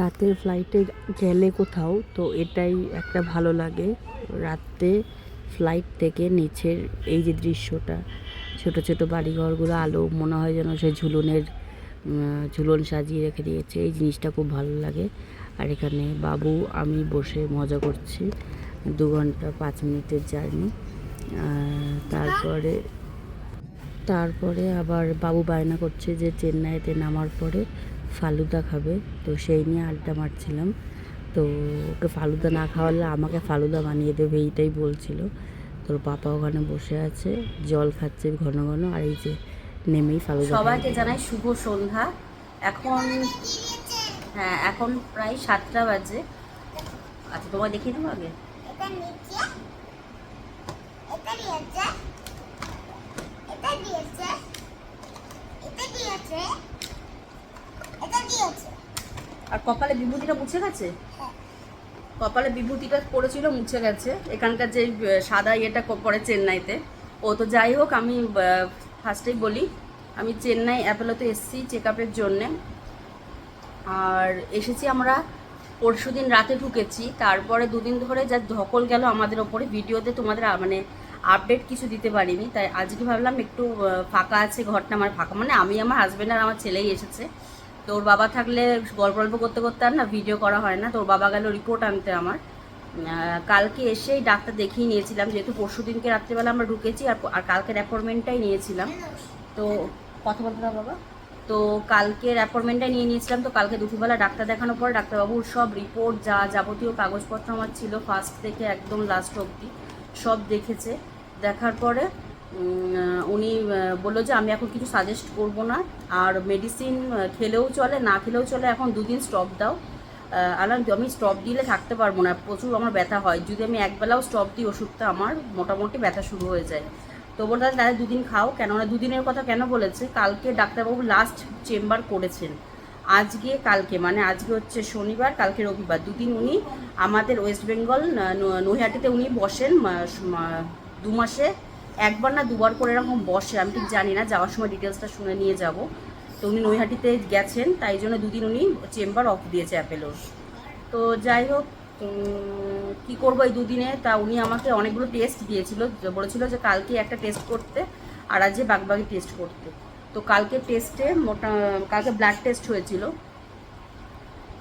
রাতের ফ্লাইটে গেলে কোথাও, তো এটাই একটা ভালো লাগে। রাতে ফ্লাইট থেকে নিচের এই যে দৃশ্যটা, ছোট ছোট বাড়িঘরগুলো, আলো মনে হয় যেন সে ঝুলনের ঝুলন সাজিয়ে রেখে দিয়েছে। এই জিনিসটা খুব ভালো লাগে। আর এখানে বাবু, আমি বসে মজা করছি। দু ঘণ্টা পাঁচ মিনিটের জার্নি। তারপরে তারপরে আবার বাবু বায়না করছে যে চেন্নাইতে নামার পরে। ফালুদা খাবে। তো সেই নিয়ে আড্ডা মারছিলাম। তো ওকে ফালুদা না খাওয়ালে আমাকে ফালুদা বানিয়ে দেবে এইটাই বলছিল। তোর পাপা ওখানে বসে আছে জল খাচ্ছে ঘন ঘন আর এই যে নেমেই ফালুদা সবাইকে জানাই শুভ সন্ধ্যা। এখন হ্যাঁ এখন প্রায় সাতটা বাজে। আচ্ছা তোমায় দেখিয়ে দেবো আগে? এটা এটা দিয়েছে এটা দিয়েছে এটা দিয়েছে এটা দিয়েছে আর কপালে বিভূতিটা মুছে গেছে? হ্যাঁ। কপালে বিভূতিটা পড়েছিল মুছে গেছে। এখানকার যে সাদা ইয়েটা পড়ে চেন্নাইতে। ও তো যাই হোক আমি ফার্স্টেই বলি আমি চেন্নাই অ্যাপেলোতে এসেছি চেক আপের জন্যে। আর এসেছি আমরা পরশু দিন রাতে ঢুকেছি। তারপরে দুদিন ধরে যা ধকল গেল আমাদের ওপরে। ভিডিওতে তোমাদের মানে আপডেট কিছু দিতে পারিনি। তাই আজকে ভাবলাম একটু ফাঁকা আছে ঘরটা আমার ফাঁকা। মানে আমি আমার হাজব্যান্ড আর আমার ছেলেই এসেছে। তোর বাবা থাকলে গল্প গল্প করতে করতে আর না ভিডিও করা হয় না। তোর বাবা গেল রিপোর্ট আনতে আমার। কালকে এসেই ডাক্তার দেখিয়ে নিয়েছিলাম, যেহেতু পরশু দিনকে রাত্রিবেলা আমরা ঢুকেছি আর আর কালকের অ্যাপয়েন্টমেন্টটাই নিয়েছিলাম। তো কথা বলতে দাও বাবা। তো কালকের অ্যাপয়েন্টমেন্টটা নিয়ে নিয়েছিলাম। তো কালকে দুপুরবেলা ডাক্তার দেখানোর পর ডাক্তারবাবুর সব রিপোর্ট যা যাবতীয় কাগজপত্র আমার ছিল ফার্স্ট থেকে একদম লাস্ট অবধি, সব দেখেছে। দেখার পরে উনি বলল যে আমি এখন কিছু সাজেস্ট করব না। আর মেডিসিন খেলেও চলে, না খেলেও চলে, এখন দুদিন স্টপ দাও। আলাম আমি স্টপ দিলে থাকতে পারব না। প্রচুর আমার ব্যথা হয়। যদি আমি একবেলাও স্টপ দিই ওষুধটা, আমার মোটামুটি ব্যথা শুরু হয়ে যায়। তো বলতে তাহলে দুদিন খাও। কেননা দুদিনের কথা কেন বলেছে? কালকে ডাক্তারবাবু লাস্ট চেম্বার করেছেন। আজকে, কালকে মানে আজকে হচ্ছে শনিবার, কালকে রবিবার। দুদিন উনি আমাদের ওয়েস্ট বেঙ্গল নৈহাটিতে উনি বসেন দু মাসে। একবার না দুবার করে এরকম বসে, আমি ঠিক জানি না, যাওয়ার সময় ডিটেলসটা শুনে নিয়ে যাব। তো উনি নৈহাটিতে গেছেন, তাই জন্য দুদিন উনি চেম্বার অফ দিয়েছে অ্যাপেলোর তো যাই হোক কি করব এই দুদিনে? তা উনি আমাকে অনেকগুলো টেস্ট দিয়েছিল, বলেছিল যে কালকে একটা টেস্ট করতে আর আজকে বাগবাগি টেস্ট করতে। তো কালকে টেস্টে মোটা কালকে ব্লাড টেস্ট হয়েছিল।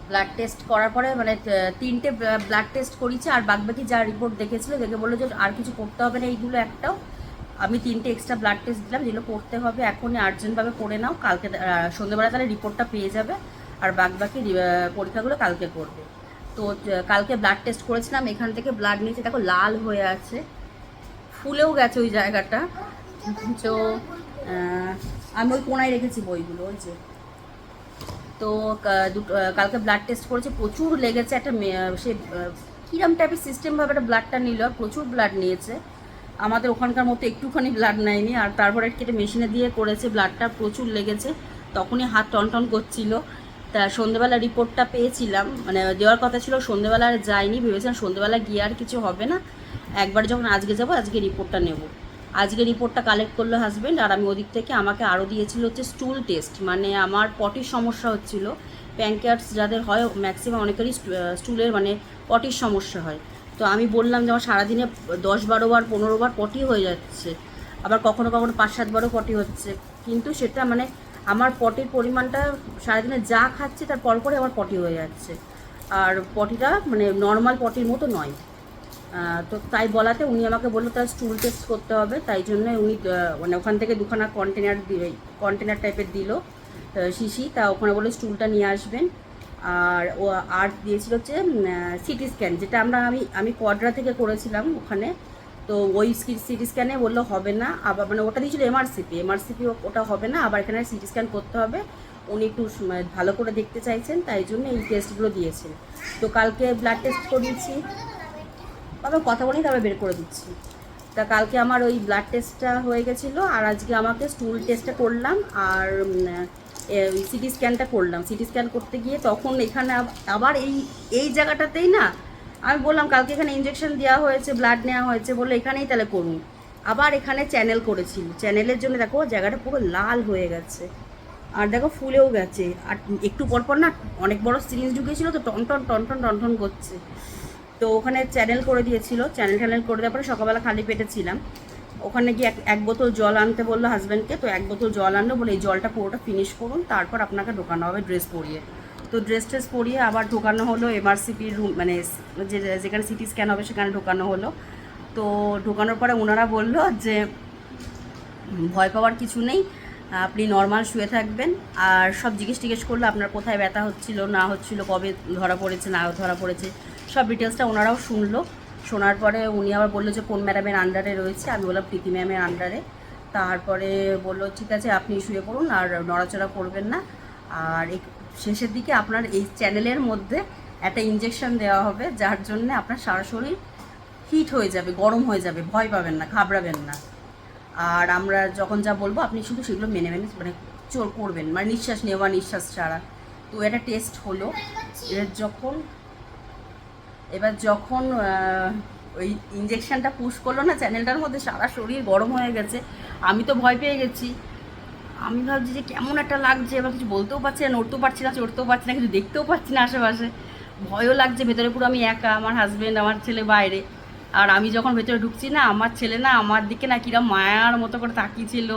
ব্লাড টেস্ট করার পরে মানে তিনটে ব্লাড টেস্ট করিয়েছে আর বাদবাকি যা রিপোর্ট দেখেছিল, দেখে বলল যে আর কিছু করতে হবে না, এইগুলো একটাও। আমি তিনটে এক্সট্রা ব্লাড টেস্ট দিলাম যেগুলো করতে হবে এখনই আর্জেন্টভাবে করে নাও কালকে সন্ধ্যেবেলা তাহলে রিপোর্টটা পেয়ে যাবে আর বাদবাকি আহ, পরীক্ষাগুলো কালকে করবে। তো কালকে ব্লাড টেস্ট করেছিলাম এখান থেকে ব্লাড নিয়েছে দেখো লাল হয়ে আছে ফুলেও গেছে ওই জায়গাটা। তো আমি ওই কোনায় রেখেছি বইগুলো ওই যে। তো কালকে ব্লাড টেস্ট করেছে প্রচুর লেগেছে একটা সে কিরম টাইপের সিস্টেমভাবে একটা ব্লাডটা নিল প্রচুর ব্লাড নিয়েছে। আমাদের ওখানকার মতো একটুখানি ব্লাড নেয়নি আর তারপরে কেটে মেশিনে দিয়ে করেছে ব্লাডটা প্রচুর লেগেছে, তখনই হাত টনটন করছিল। তা সন্ধেবেলা রিপোর্টটা পেয়েছিলাম মানে দেওয়ার কথা ছিল সন্ধেবেলা আর যাইনি, ভেবেছিলাম সন্ধেবেলা গিয়ে আর কিছু হবে না। একবার যখন আজকে যাব, আজকে রিপোর্টটা নেব। আজকে রিপোর্টটা কালেক্ট করল হাজব্যান্ড আর আমি ওদিক থেকে আমাকে আরও দিয়েছিল হচ্ছে স্টুল টেস্ট মানে আমার পটির সমস্যা হচ্ছিল। প্যানক্রিয়াস যাদের হয় ম্যাক্সিমাম অনেকেরই স্টুলের মানে পটির সমস্যা হয়। তো আমি বললাম যে আমার সারাদিনে দশ বারো বার, পনেরো বার পটি হয়ে যাচ্ছে। আবার কখনো কখনো পাঁচ সাত সাতবারও পটি হচ্ছে। কিন্তু সেটা মানে আমার পটির পরিমাণটা সারাদিনে যা খাচ্ছে তার পরপরে আমার পটি হয়ে যাচ্ছে। আর পটিটা মানে নর্মাল পটির মতো নয়। তো তাই বলাতে উনি আমাকে বলল তার স্টুল টেস্ট করতে হবে। তাই জন্য উনি মানে ওখান থেকে দুখানা কন্টেনার কন্টেনার টাইপের দিল। শিশি, তা ওখানে বলে স্টুলটা নিয়ে আসবেন। আর ও আর দিয়েছিল হচ্ছে সিটি স্ক্যান যেটা আমরা আমি আমি কোয়াড্রা থেকে করেছিলাম ওখানে। তো ওই সিটি স্ক্যানে বলল হবে না, আবার মানে ওটা দিয়েছিল এমআরসিপি এমআরসিপি ওটা হবে না, আবার এখানে সিটি স্ক্যান করতে হবে। উনি একটু ভালো করে দেখতে চাইছেন, তাই জন্য এই টেস্টগুলো দিয়েছেন। তো কালকে ব্লাড টেস্ট করিয়েছি। বাবা কথা বলেই তারপরে বের করে দিচ্ছি। তা কালকে আমার ওই ব্লাড টেস্টটা হয়ে গেছিল, আর আজকে আমাকে স্টুল টেস্টটা করলাম, আর সিটি স্ক্যানটা করলাম। সিটি স্ক্যান করতে গিয়ে তখন এখানে আবার এই এই জায়গাটাতেই না, আমি বললাম কালকে এখানে ইঞ্জেকশন দেওয়া হয়েছে ব্লাড নেওয়া হয়েছে বলল এখানেই তাহলে করুন। আবার এখানে চ্যানেল করেছিল। চ্যানেলের জন্য দেখো জায়গাটা পুরো লাল হয়ে গেছে। আর দেখো ফুলেও গেছে। আর একটু পর পর না অনেক বড় সিরিজ ঢুকেছিল তো টন টন টন টন টন টন করছে। তো ওখানে চ্যানেল করে দিয়েছিল। চ্যানেল ট্যানেল করে দেওয়ার পরে সকালবেলা খালি পেটে ছিলাম। ওখানে গিয়ে এক বোতল জল আনতে বলল হাজব্যান্ডকে তো এক বোতল জল আনলো, বলে এই জলটা পুরোটা ফিনিশ করুন, তারপর আপনাকে ঢোকানো হবে ড্রেস পরিয়ে। তো ড্রেস ট্রেস পরিয়ে আবার ঢোকানো হলো এমআরসিপির রুম মানে যে যেখানে সিটি স্ক্যান হবে সেখানে ঢোকানো হলো। তো ঢোকানোর পরে ওনারা বলল যে, ভয় পাওয়ার কিছু নেই, আপনি নর্মাল শুয়ে থাকবেন। আর সব জিজ্ঞেস টিজ্ঞেস করল আপনার কোথায় ব্যথা হচ্ছিল, না হচ্ছিল, কবে ধরা পড়েছে, না ধরা পড়েছে, সব ডিটেলসটা ওনারাও শুনলো। শোনার পরে উনি আবার বলল যে, কোন ম্যাডামের আন্ডারে রয়েছে? আমি বললাম, প্রীতি ম্যামের আন্ডারে তারপরে বলল, ঠিক আছে, আপনি শুয়ে পড়ুন আর নড়াচড়া করবেন না। আর শেষের দিকে আপনার এই চ্যানেলের মধ্যে একটা ইঞ্জেকশন দেওয়া হবে, যার জন্য আপনার সারা শরীর হিট হয়ে যাবে, গরম হয়ে যাবে, ভয় পাবেন না, ঘাবড়াবেন না। আর আমরা যখন যা বলব, আপনি শুধু সেগুলো মেনে মেনে মানে চোর করবেন মানে নিঃশ্বাস নেওয়া, নিঃশ্বাস ছাড়া। তো এটা টেস্ট হলো। এবার যখন এবার যখন ওই ইঞ্জেকশনটা পুশ করল না চ্যানেলটার মধ্যে সারা শরীর গরম হয়ে গেছে, আমি তো ভয় পেয়ে গেছি। আমি ভাবছি যে কেমন একটা লাগছে, এবার কিছু বলতেও পারছি না, নড়তেও পারছি না, চড়তেও পারছি না, কিছু দেখতেও পাচ্ছি না আশেপাশে। ভয়ও লাগছে, ভেতরে পুরো আমি একা, আমার হাজব্যান্ড আমার ছেলে বাইরে। আর আমি যখন ভেতরে ঢুকছি না, আমার ছেলে না, আমার দিকে না কিরম মায়ার মতো করে তাকিয়েছিল,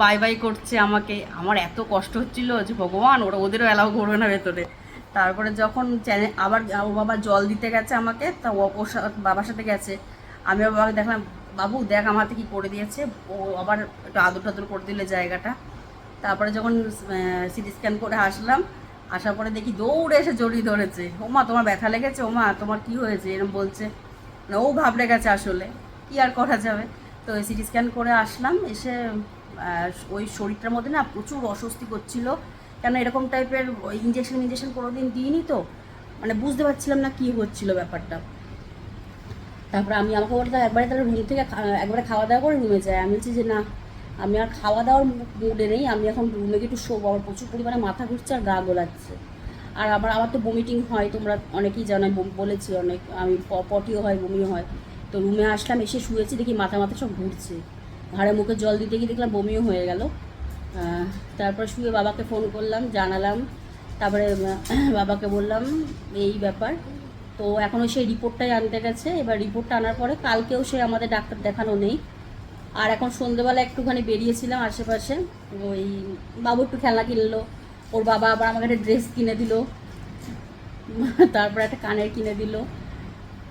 বাই বাই করছে আমাকে। আমার এত কষ্ট হচ্ছিল যে, ভগবান, ওরা ওদেরও অ্যালাউ করবে না ভেতরে। তারপরে যখন চ্যানেল আবার ও বাবা জল দিতে গেছে আমাকে, তা ওর বাবার সাথে গেছে। আমি বাবাকে দেখলাম, বাবু, দেখ আমার হাতে কী করে দিয়েছে। ও আবার একটু আদর টাদর করে দিলে জায়গাটা। তারপরে যখন সিটি স্ক্যান করে আসলাম, আসার পরে দেখি দৌড়ে এসে জড়িয়ে ধরেছে। ওমা তোমার ব্যথা লেগেছে? ওমা তোমার কি হয়েছে? এরকম বলছে। না ও ভাবলে গেছে আসলে। কি আর করা যাবে? তো সিটি স্ক্যান করে আসলাম, এসে ওই শরীরটার মধ্যে না প্রচুর অস্বস্তি করছিল। কেন এরকম টাইপের ইঞ্জেকশন ইঞ্জেকশন কোনো দিন দিইনি তো? মানে বুঝতে পারছিলাম না কি হচ্ছিল ব্যাপারটা। তারপরে আমি আমাকে বলতে একবারে তাহলে রুম থেকে একবারে খাওয়া দাওয়া করে রুমে যাই আমি বলছি যে, না, আমি আর খাওয়া দাওয়ার মুডে নেই। আমি এখন রুমে গিয়ে একটু শোবো। আমার প্রচুর পরিমাণে মাথা ঘুরছে আর গা গোলাচ্ছে। আর আমার আমার তো বমিটিং হয়। তোমরা অনেকেই জানো বলেছি অনেক, আমি পটিও হয়, বমিও হয়। তো রুমে আসলাম, এসে শুয়েছি, দেখি মাথা মাথা সব ঘুরছে। ঘাড়ে মুখে জল দিতে গিয়ে দেখলাম বমিও হয়ে গেল। তারপর শুয়ে বাবাকে ফোন করলাম, জানালাম, তারপরে বাবাকে বললাম, এই ব্যাপার। তো এখনও সেই রিপোর্টটাই আনতে গেছে। এবার রিপোর্টটা আনার পরে কালকেও সে আমাদের ডাক্তার দেখানো নেই। আর এখন সন্ধেবেলা একটুখানি বেরিয়েছিলাম আশেপাশে। ওই বাবু একটু খেলনা কিনলো। ওর বাবা আবার আমাকে একটা ড্রেস কিনে দিল। তারপর একটা কানের কিনে দিল।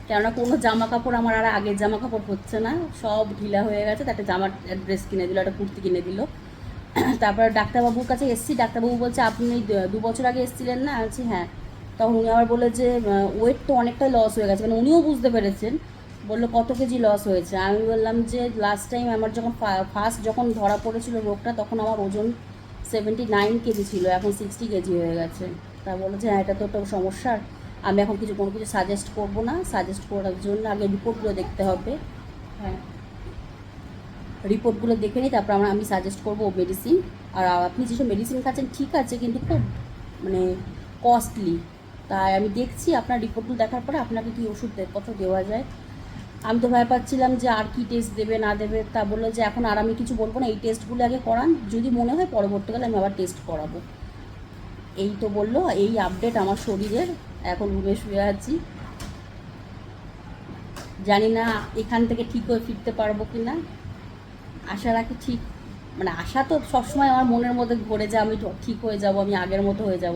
কেননা কোনো জামা কাপড় আমার আর আগের জামা কাপড় হচ্ছে না। সব ঢিলা হয়ে গেছে, তাতে জামার ড্রেস কিনে দিল, একটা কুর্তি কিনে দিল। তারপর ডাক্তারবাবুর কাছে এসছি, ডাক্তারবাবু বলছে, আপনি দু- বছর আগে এসেছিলেন না? বলছি হ্যাঁ। তখন উনি আবার বলে যে ওয়েট তো অনেকটাই লস হয়ে গেছে। মানে উনিও বুঝতে পেরেছেন। বলল, কত কেজি লস হয়েছে? আমি বললাম যে লাস্ট টাইম আমার যখন ফার্স্ট যখন ধরা পড়েছিল রোগটা, তখন আমার ওজন সেভেন্টি নাইন কেজি ছিল, এখন সিক্সটি কেজি হয়ে গেছে। তা বলল যে হ্যাঁ এটা তো একটা সমস্যার আমি এখন কিছু, কোনো কিছু সাজেস্ট করব না। সাজেস্ট করার জন্য আগে রিপোর্টগুলো দেখতে হবে। হ্যাঁ। রিপোর্টগুলো দেখে নিই, তারপর আমরা, আমি সাজেস্ট করব মেডিসিন আর আপনি যেসব মেডিসিন খাচ্ছেন, ঠিক আছে, কিন্তু খুব মানে কস্টলি তাই আমি দেখছি আপনার রিপোর্টগুলো দেখার পরে আপনাকে কী ওষুধ কত দেওয়া যায়। আমি তো ভয় পাচ্ছিলাম যে আর কি টেস্ট দেবে, না দেবে। তা বলল যে এখন আর আমি কিছু বলব না, এই টেস্টগুলো আগে করান। যদি মনে হয় পরবর্তীকালে আমি আবার টেস্ট করাবো। এই তো বলল, এই আপডেট আমার শরীরের। এখন রুমে শুয়ে আছি। জানি না এখান থেকে ঠিক হয়ে ফিরতে পারব কি না আশা রাখি ঠিক মানে আশা তো সবসময় আমার মনের মধ্যে ঘুরে যে আমি ঠিক হয়ে যাব, আমি আগের মতো হয়ে যাব।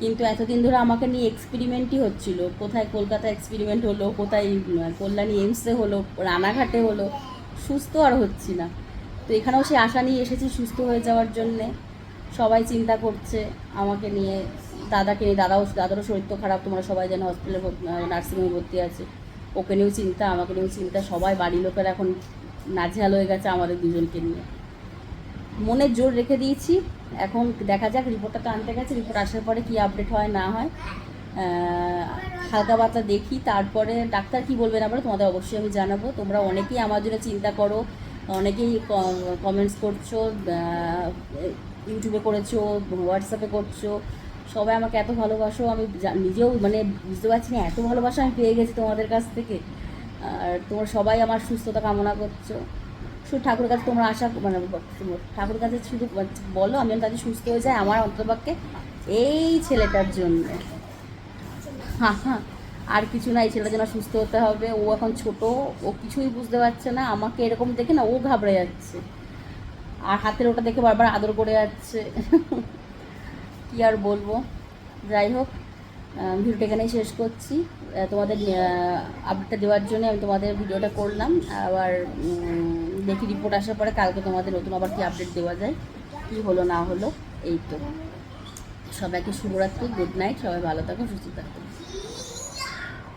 কিন্তু এতদিন ধরে আমাকে নিয়ে এক্সপেরিমেন্টই হচ্ছিল। কোথায় কলকাতা এক্সপেরিমেন্ট হলো, কোথায় কল্যাণী এইমসে হলো, রানাঘাটে হলো, সুস্থ আর হচ্ছি না। তো এখানেও সেই আশা নিয়ে এসেছি সুস্থ হয়ে যাওয়ার জন্যে। সবাই চিন্তা করছে আমাকে নিয়ে, দাদাকে নিয়ে, দাদাও, দাদারও শরীর তো খারাপ, তোমরা সবাই যেন হসপিটালে নার্সিংহোমে ভর্তি আছে। ওকে নিয়েও চিন্তা, আমাকে নিয়েও চিন্তা, সবাই বাড়ির লোকেরা এখন নাজেহাল হয়ে গেছে আমাদের দুজনকে নিয়ে। মনে জোর রেখে দিয়েছি। এখন দেখা যাক রিপোর্টটা তো আনতে গেছে। রিপোর্ট আসার পরে কি আপডেট হয়, না হয়। হালকা পাতলা দেখি। তারপরে ডাক্তার কি বলবেন আবার তোমাদের অবশ্যই আমি জানাব। তোমরা অনেকেই আমার জন্য চিন্তা করো, অনেকেই কমেন্টস করছ ইউটিউবে করেছ হোয়াটসঅ্যাপে করছ। সবাই আমাকে এত ভালোবাসো, আমি নিজেও মানে বুঝতে পারছি না, এত ভালোবাসা আমি পেয়ে গেছি তোমাদের কাছ থেকে। আর তোমরা সবাই আমার সুস্থতা কামনা করছ। শুধু ঠাকুরের কাছে তোমরা আশা মানে ঠাকুরের কাছে শুধু বলো আমি তাদের সুস্থ হয়ে যায় আমার অন্তপক্ষে এই ছেলেটার জন্য। হ্যাঁ হ্যাঁ আর কিছু না, এই ছেলেটার জন্য সুস্থ হতে হবে। ও এখন ছোট, ও কিছুই বুঝতে পারছে না। আমাকে এরকম দেখে না, ও ঘাবড়ে যাচ্ছে। আর হাতের ওটা দেখে বারবার আদর করে যাচ্ছে। কি আর বলব? যাই হোক ভিডিওটা এখানেই শেষ করছি। তোমাদের আপডেটটা দেওয়ার জন্য আমি তোমাদের ভিডিওটা করলাম। আবার দেখি রিপোর্ট আসার পরে কালকে তোমাদের নতুন আবার কি আপডেট দেওয়া যায়, কি হলো না হলো, এই তো। সবাইকে শুভরাত্রি গুড নাইট সবাই ভালো থাকো, সুস্থ থাকো।